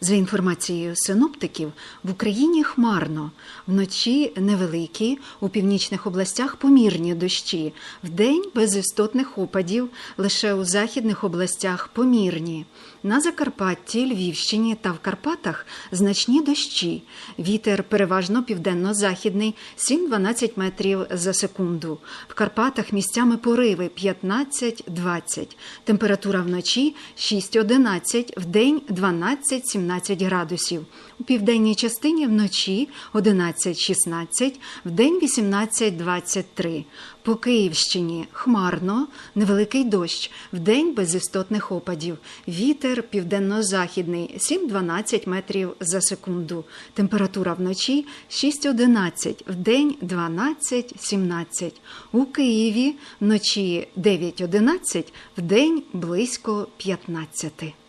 За інформацією синоптиків, в Україні хмарно, вночі невеликі, у північних областях помірні дощі, вдень без істотних опадів, лише у західних областях помірні. На Закарпатті, Львівщині та в Карпатах значні дощі. Вітер переважно південно-західний 7-12 метрів за секунду. В Карпатах місцями пориви 15-20. Температура вночі 6-11, вдень 12-17 градусів. У південній частині вночі 11-16, вдень 18-23. По Київщині хмарно, невеликий дощ, вдень без істотних опадів. Вітер південно-західний 7-12 метрів за секунду. Температура вночі 6-11, вдень 12-17. У Києві вночі 9-11, вдень близько 15.